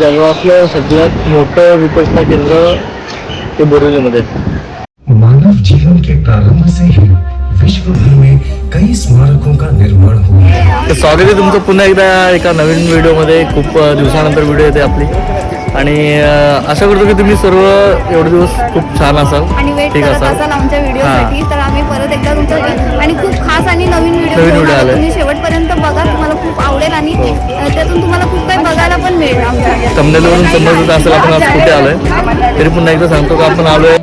जगातलं सगळ्यात मोठं विपश्यना केंद्र ते बोरिवलीमध्ये. मानव जीवन के प्रारंभ से ही विश्व भर में कई स्मारकों का निर्माण हुआ है। स्वागत आहे तुमचं पुन्हा एकदा एका नवीन व्हिडिओमध्ये. खूप दिवसानंतर व्हिडिओ येते आपली. आणि आशा करतो की तुम्ही सर्व एवढे दिवस खूप छान असाल. आणि वेट ठीक असाल. आमच्या व्हिडिओसाठी. तर आम्ही परत एकदा तुमचं तमनेलवरून समजत असेल आपण आज कुठे आलोय? तरी पुन्हा एकदा सांगतो का आपण आलोय.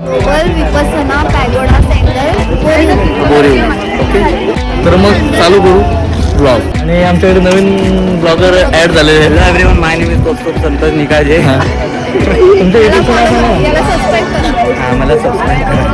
बोरिवली. बोरिवली ओके तर मग चालू करू ब्लॉग आणि आमच्याकडे नवीन ब्लॉगर ऍड झालेले आहेत. Everyone my name is Kaustubh Santosh हा. तुमच्या युट्यूब करा. हा, मला सबस्क्राईब करा.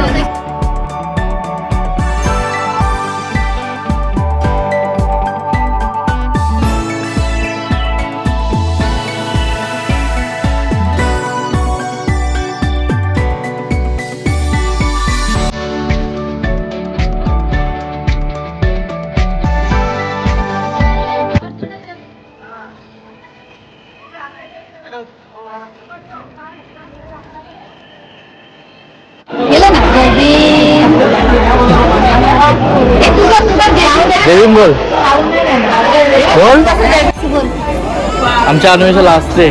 आमच्या अन्वेषाला असते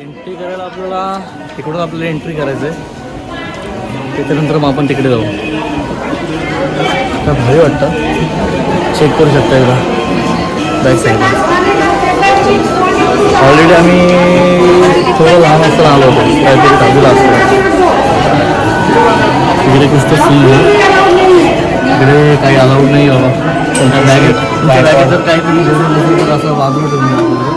एंट्री करायला आपल्याला तिकडून आपल्याला एंट्री करायचं आहे त्याच्यानंतर मग आपण तिकडे जाऊ. आता भारी वाटतं. चेक करू शकता एकदा. बॅक साईड ऑलरेडी आम्ही थोडं लहान असताना आलो होतो. काहीतरी दहावीला असतो तिकडे कुठं सीन आहे. इकडे काही अलाउड नाही बाबा. तुमच्या बॅगेत बॅगेत जर काहीतरी घेऊन नसेल तर असं बाजूला ठेवून द्या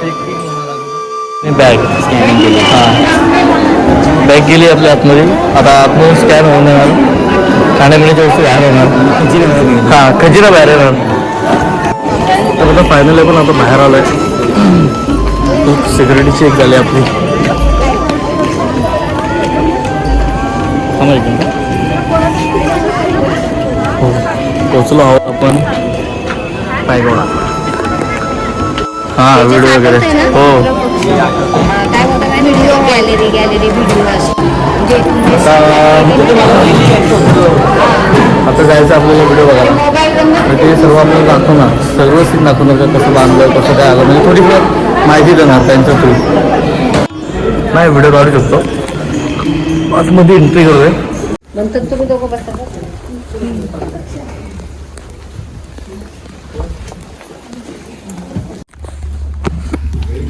चेकिंग बॅग स्कॅनिंग केली. हां. बॅग गेली आपल्या आतमध्ये. आता आतमधून स्कॅन होणार खाण्यापिण्याच्या वस्तू बाहेर होणार हां खजिना बाहेर येणार. तर आता फायनल पण आता बाहेर आलोय. खूप सिक्युरिटी चेक झाली आपली. हो. पोचलो आहोत आपण. पायगोडा. हां व्हिडिओ वगैरे. हो. गॅलरी गॅलरी व्हिडिओ जे आता जायचं आपल्याला व्हिडिओ बघायला. तर ते सर्व आपल्याला दाखवणार सर्व सीन दाखवणार का कसं बांधलं कसं काय आलं म्हणजे थोडीफार माहिती देणार त्यांच्या थ्रू नाही व्हिडिओ काढू शकतो. आतमध्ये एंट्री करूया. नंतर तुम्ही दोघं बसता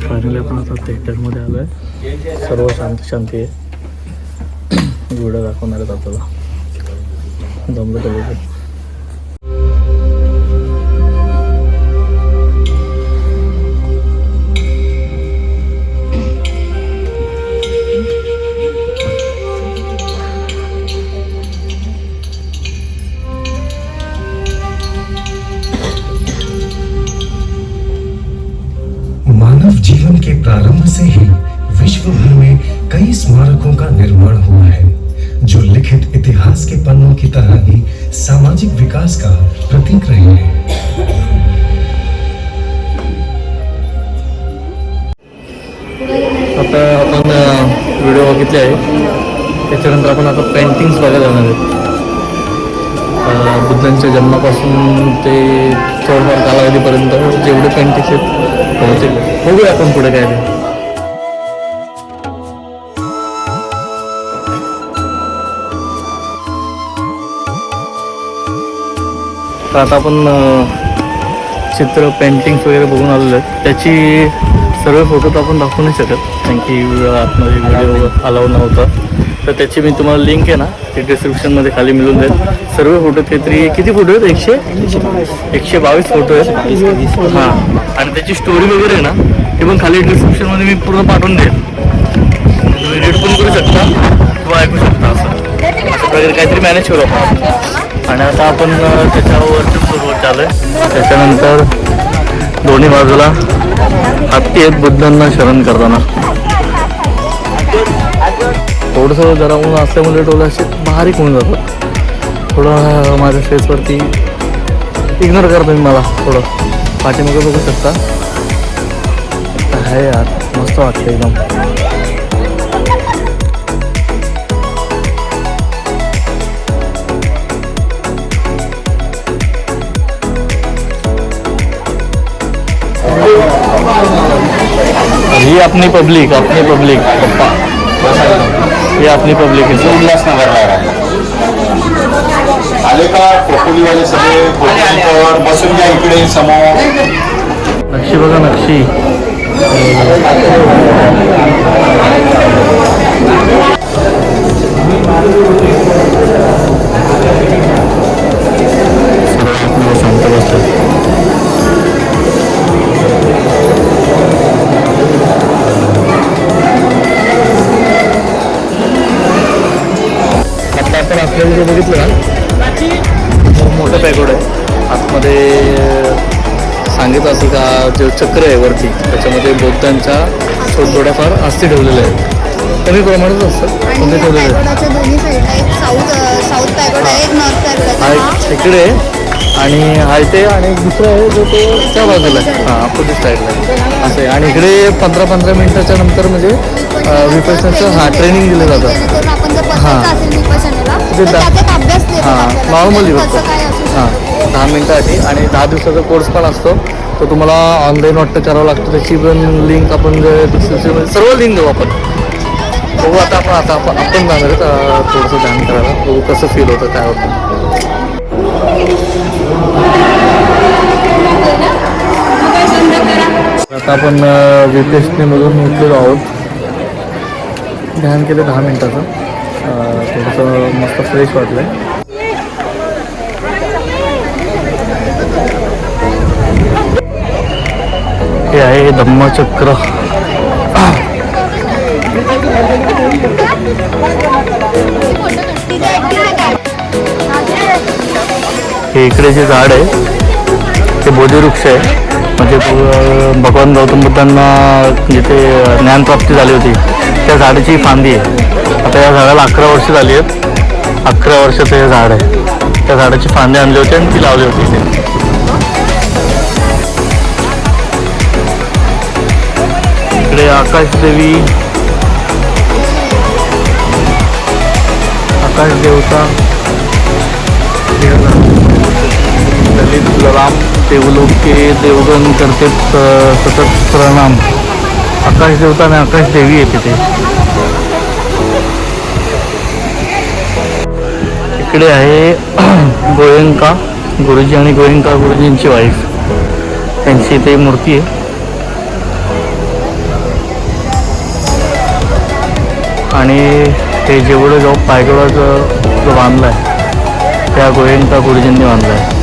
फायनली आपण आता थिएटरमध्ये आलो आहे सर्व शांत शांती आहे. व्हिडिओ दाखवणार आहेत आपल्याला. जमलं तर जीवन के प्रारंभ से ही विश्व भर में कई स्मारकों का निर्माण हुआ है, जो लिखित इतिहास के पन्नों की तरह ही सामाजिक विकास का प्रतीक रहे हैं। आता आपण व्हिडिओ बघितले आहे. त्याच्यानंतर आपण आता पेंटिंग्स बघायला जाणार आहेत बुद्धांच्या थोडंफार कालावधीपर्यंत जेवढे पेंटिंग्स आहेत बघूया आपण पुढे काय तर आता आपण चित्र पेंटिंग्स वगैरे बघून आलेलो आहेत. त्याची सर्व फोटो तर आपण दाखवू नाही शकत कारण की आतमध्ये व्हिडिओ अलाव नव्हता. तर त्याची मी तुम्हाला लिंक आहे ना ते डिस्क्रिप्शनमध्ये खाली मिळून जाईल. सर्व फोटो काहीतरी किती फोटो आहेत? एकशे? एकशे बावीस फोटो आहेत. हां. आणि त्याची स्टोरी वगैरे आहे ना ती पण खाली डिस्क्रिप्शनमध्ये मी पूर्ण पाठवून देईल. तुम्ही रीड पण करू शकता किंवा ऐकू शकता असं. असं वगैरे काहीतरी मॅनेज करू आपण. आणि आता आपण त्याच्यावर त्याच्यावरती सुरुवात चालू आहे त्याच्यानंतर दोन्ही बाजूला हत्ती आहेत बुद्धांना शरण करताना. थोडंसं जरा ऊन असल्यामुळे डोळे असे बारीक होऊन जातात. थोडं माझ्या फेसवरती इग्नोर करा तुम्ही मला थोडं. पाठीमागे बघू शकता. आहे यार मस्त वाटतं एकदम. ही अपनी पब्लिक अपनी पब्लिक पप्पा ही अपनी पब्लिक आहे उल्हासनगरला आहे आले का खोपोलीवाले सगळे बोटिंगवर बसून घ्या इकडे समोर नक्षी बघा नक्षी। सर्व शांत बसतात आपण आपल्याला जे बघितलं ना खूप मोठं पॅकोड आहे. आतमध्ये सांगितलं असं का जे चक्र आहे वरती त्याच्यामध्ये बौद्धांच्या थोड्याफार अस्थी ठेवलेल्या आहेत. कमी प्रमाणात असतं आणि पण ते या ठेवलेले आहे इकडे आहे. आणि हा इथे आणि दुसरा आहे जो तो त्या बाजूला आहे. हां अपोजिट साईडला आहे. असं आहे. आणि इकडे पंधरा पंधरा मिनिटाच्या नंतर म्हणजे विपसनाचं हां ट्रेनिंग दिलं जातं. हां. देतात. हां. नॉर्मली हां. दहा मिनिटासाठी आणि दहा दिवसाचा कोर्स पण असतो. तो तुम्हाला ऑनलाईन वाटतं करावं लागतं. त्याची पण लिंक आपण सर्व लिंक देऊ आपण. बघू आता आपण आता आपण आपण जाणार थोडंसं ध्यान करायला. बघू कसं फील होतं काय होतं. आता आपण विपेशनीमधून उठलेलो आहोत. ध्यान केलं दहा मिनिटाचं. थोडंसं मस्त फ्रेश वाटलं आहे हे आहे धम्मचक्र. हे इकडे जे झाड आहे ते बोधिवृक्ष आहे. म्हणजे भगवान गौतम बुद्धांना जिथे ज्ञानप्राप्ती झाली होती त्या झाडाची फांदी आहे. आता या झाडाला अकरा वर्ष झाली आहेत. अकरा वर्षाचं हे झाड आहे. त्या झाडाची फांदी आणली होती आणि ती लावली होती इथे. इकडे आकाशदेवी आकाश देवता. ललित राम देवलोके देवगण करते स- सतत प्रणाम. आकाश देवता आणि आकाश देवी आहे तिथे इकडे आहे गोयंका गुरुजी आणि गोयंका गुरुजींची वाईफ त्यांची इथे मूर्ती आहे. आणि हे जेवढं जो पायगडाचं जो जो बांधला आहे त्या गोयंका गुरुजींनी बांधला आहे.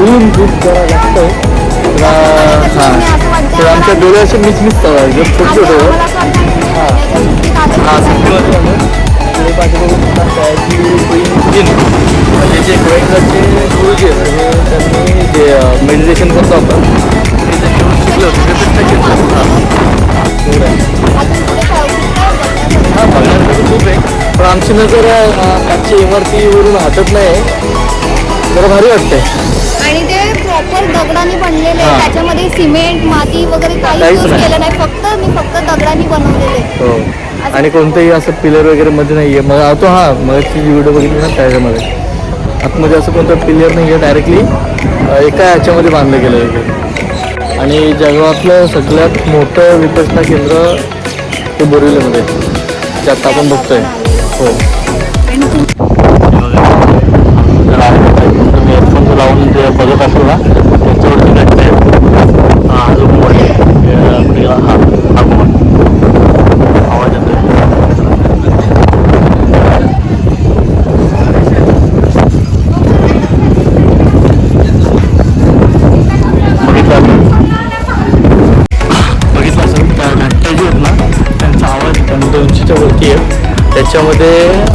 ऊन खूप जरा आहे. जरा हां. तर आमच्या डोळे असे मिच मिच एकदम छोटे छोटे आहे. हा आलो आणि पाठीमागून म्हणजे जे गोयंकाचे गुरुजी आहेत म्हणजे त्यांनी जे मेडिटेशन करतो आपण ते त्यांच्याकडून शिकले होते. ते हां. आहे. पुढे हा बघण्यासाठी खूप आहे. पण आमची नजर आजच्या इमारतीवरून हटत नाही जरा भारी वाटतंय. प्रॉपर दगडाने बनलेले हा. त्याच्यामध्ये सिमेंट माती वगैरे काही काहीच यूज नाही. केलं नाही. फक्त मी फक्त दगडाने बनवलेले हो. आणि कोणतंही असं पिलर वगैरे मध्ये नाही आहे मग तो हां मग ती जी व्हिडिओ बघितली ना त्याच्यामध्ये. आतमध्ये असं कोणतं पिलर नाही आहे डायरेक्टली एका ह्याच्यामध्ये बांधलं गेलं आहे आणि जगातलं सगळ्यात मोठं विपसना केंद्र हे बोरिवलीमध्ये आहे. जे आता आपण बघतोय. हो. आहे. तुम्ही हेडफोन लावून जे बघत असाल ना याच्यामध्ये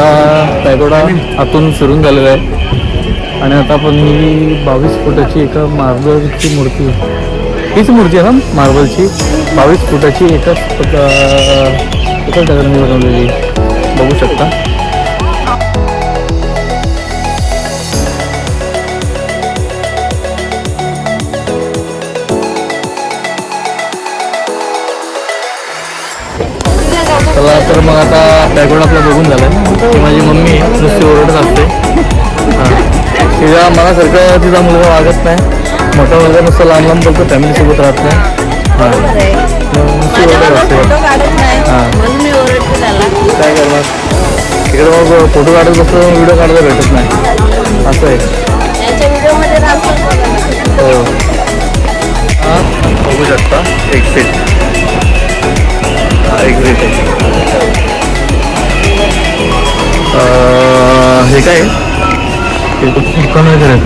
आपला पॅगोडा आतून फिरून झालेला आहे. आणि आता आपण ही बावीस फुटाची एका मार्बलची मूर्ती. हीच मूर्ती आहे ना मार्बलची? बावीस फुटाची एकाच एकाच दगडाने बनवलेली. बघू शकता. चला तर मग आता पॅगोड आपला बघून झाला आहे माझी मम्मी नुसती ओरडत असते. हां. तिचा मनासारखं तिचा मुलगा वागत नाही. मोठा मुलगा नुसतं लांब लांब बोलतो फॅमिलीसोबत राहत नाही. हां. नुसती ओरडत असते. हां. काय करणार? तिकडे मग फोटो काढत बसतो व्हिडिओ काढायला भेटत नाही. असं आहे. हो. हां. बघू शकता. एक्झिट एक्झिट आहे. हे काय? दुकान वगैरे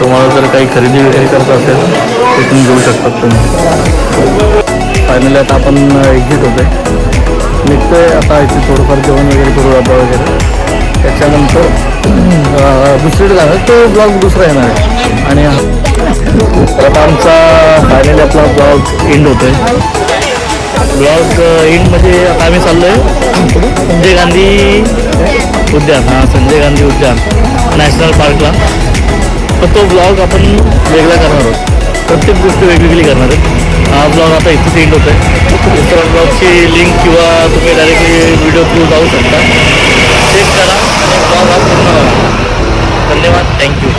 तुम्हाला जर काही खरेदी वगैरे करत असेल तिथून घेऊ शकतात तुम्ही. फायनली आता आपण एक्झिट होतोय. निघतोय आता इथे थोडंफार जेवण वगैरे करू डबा वगैरे. त्याच्यानंतर अं, दुसरीकडे जाणार. तो ब्लॉग दुसरा येणार आहे. आणि आता आमचा फायनली आपला ब्लॉग एंड होतोय. ब्लॉग इंड म्हणजे आता आम्ही चाललोय संजय गांधी उद्यान. हां संजय गांधी उद्यान नॅशनल पार्कला. पण तो ब्लॉग आपण वेगळा करणार आहोत. प्रत्येक गोष्ट वेगवेगळी करणार आहे. हा ब्लॉग आता इथेच एंड होतो आहे दुसऱ्या ब्लॉगची लिंक किंवा तुम्ही डायरेक्टली व्हिडिओ थ्रू जाऊ शकता. चेक करा. आणि ब्लॉग हा पूर्ण करा धन्यवाद. थँक्यू